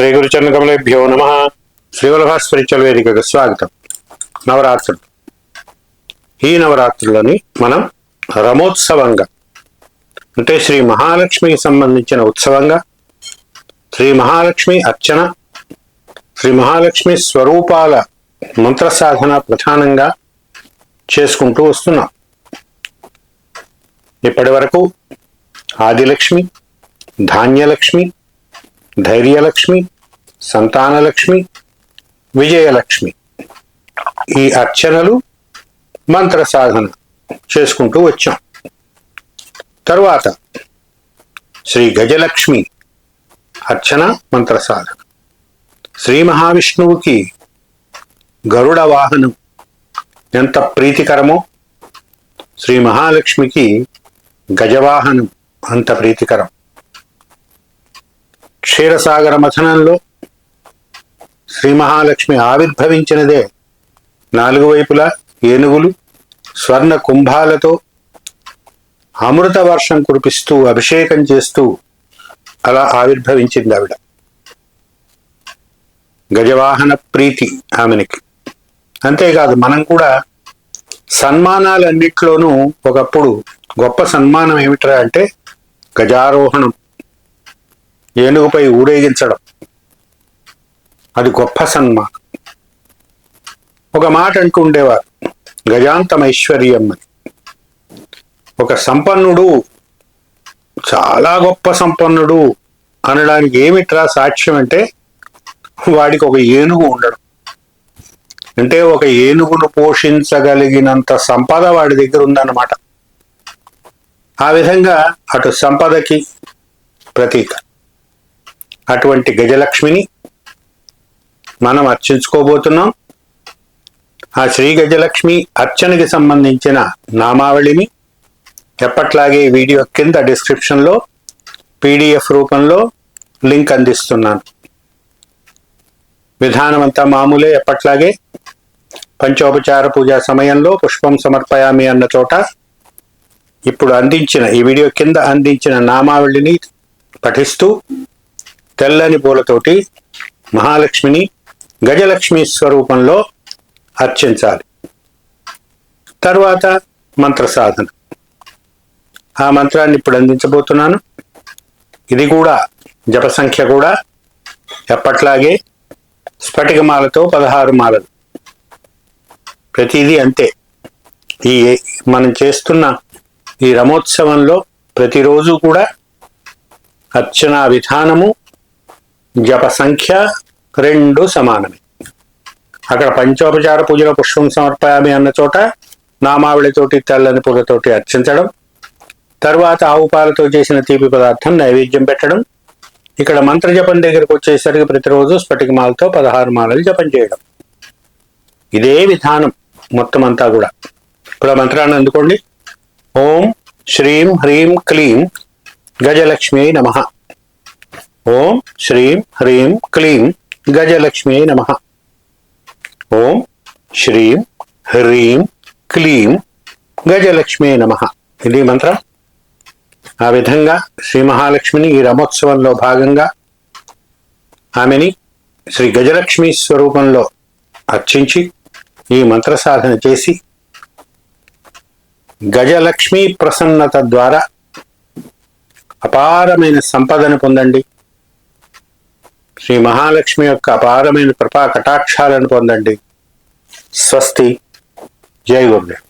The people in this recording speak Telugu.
శ్రీ గురుచరణకమలేభ్యో నమ. శ్రీవల్లభ స్పిరిచువల్ వేదికకు స్వాగతం. నవరాత్రులు. ఈ నవరాత్రులని మనం రమోత్సవంగా అంటే శ్రీ మహాలక్ష్మికి సంబంధించిన ఉత్సవంగా శ్రీ మహాలక్ష్మి అర్చన శ్రీ మహాలక్ష్మి స్వరూపాల మంత్ర సాధన ప్రధానంగా చేసుకుంటూ వస్తున్నాం. ఇప్పటి వరకు ఆదిలక్ష్మి ధాన్యలక్ష్మి ధైర్యలక్ష్మి సంతానలక్ష్మి విజయలక్ష్మి. ఈ అర్చనలు మంత్ర సాధన చేసుకుంటూ వచ్చాం. తరువాత శ్రీ గజలక్ష్మి అర్చన మంత్ర సాధన. శ్రీ మహావిష్ణువుకి గరుడ వాహనం ఎంత ప్రీతికరమో శ్రీ మహాలక్ష్మికి గజవాహనం అంత ప్రీతికరం. క్షీరసాగర మథనంలో శ్రీ మహాలక్ష్మి ఆవిర్భవించినదే నాలుగు వైపులా ఏనుగులు స్వర్ణ కుంభాలతో అమృత వర్షం కురిపిస్తూ అభిషేకం చేస్తూ అలా ఆవిర్భవించింది ఆవిడ. గజవాహన ప్రీతి ఆమెనికి. అంతేకాదు మనం కూడా సన్మానాలన్నిట్లోనూ ఒకప్పుడు గొప్ప సన్మానం ఏమిట్రా అంటే గజారోహణం. ఏనుగుపై ఊరేగించడం. అది గొప్ప సన్మానం. ఒక మాట అంటూ ఉండేవారు అని ఒక సంపన్నుడు చాలా గొప్ప సంపన్నుడు అనడానికి ఏమిట్రా సాక్ష్యం అంటే వాడికి ఒక ఏనుగు ఉండడం. అంటే ఒక ఏనుగును పోషించగలిగినంత సంపద వాడి దగ్గర ఉందన్నమాట. ఆ విధంగా అటు సంపదకి ప్రతీక. అటువంటి గజలక్ష్మిని మనం అర్చించుకోబోతున్నాం. ఆ శ్రీ గజలక్ష్మి అర్చనకి సంబంధించిన నామావళిని ఎప్పట్లాగే ఈ వీడియో కింద డిస్క్రిప్షన్లో పీడిఎఫ్ రూపంలో లింక్ అందిస్తున్నాను. విధానం అంతా మామూలే ఎప్పట్లాగే పంచోపచార పూజ సమయంలో పుష్పం సమర్పయామి అన్న చోట ఇప్పుడు అందించిన ఈ వీడియో కింద అందించిన నామావళిని పఠిస్తూ తెల్లని పూలతోటి మహాలక్ష్మిని గజలక్ష్మి స్వరూపంలో అర్చించాలి. తర్వాత మంత్ర సాధన ఆ మంత్రాన్ని ఇప్పుడు అందించబోతున్నాను. ఇది కూడా జప సంఖ్య కూడా ఎప్పట్లాగే స్ఫటికమాలతో పదహారు మాలలు. ప్రతిదీ అంతే. ఈ మనం చేస్తున్న ఈ రమోత్సవంలో ప్రతిరోజు కూడా అర్చనా విధానము జప సంఖ్య రెండు సమానమే. అక్కడ పంచోపచార పూజలో పుష్పం సమర్పయామి అన్న చోట నామావళితోటి తెల్లని పూలతోటి అర్చించడం. తర్వాత ఆవు పాలతో చేసిన తీపి పదార్థం నైవేద్యం పెట్టడం. ఇక్కడ మంత్ర జపం దగ్గరకు వచ్చేసరికి ప్రతిరోజు స్ఫటిక మాలతో పదహారు మాలలు జపం చేయడం. ఇదే విధానం మొత్తం అంతా కూడా. ఇప్పుడు ఆ మంత్రాన్ని అందుకోండి. ఓం శ్రీం హ్రీం క్లీం గజలక్ష్మి నమ. ఓం శ్రీం హ్రీం క్లీం గజలక్ష్మి నమ. ఓం శ్రీం హ్రీం క్లీం గజలక్ష్మి నమ. ఇది మంత్రం. ఆ విధంగా శ్రీ మహాలక్ష్మిని ఈ రమోత్సవంలో భాగంగా ఆమెని శ్రీ గజలక్ష్మి స్వరూపంలో అర్చించి ఈ మంత్ర సాధన చేసి గజలక్ష్మి ప్రసన్నత ద్వారా అపారమైన సంపదను పొందండి. శ్రీ మహాలక్ష్మి యొక్క అపారమైన కృపా కటాక్షాలను పొందండి. స్వస్తి. జై గురుదేవ్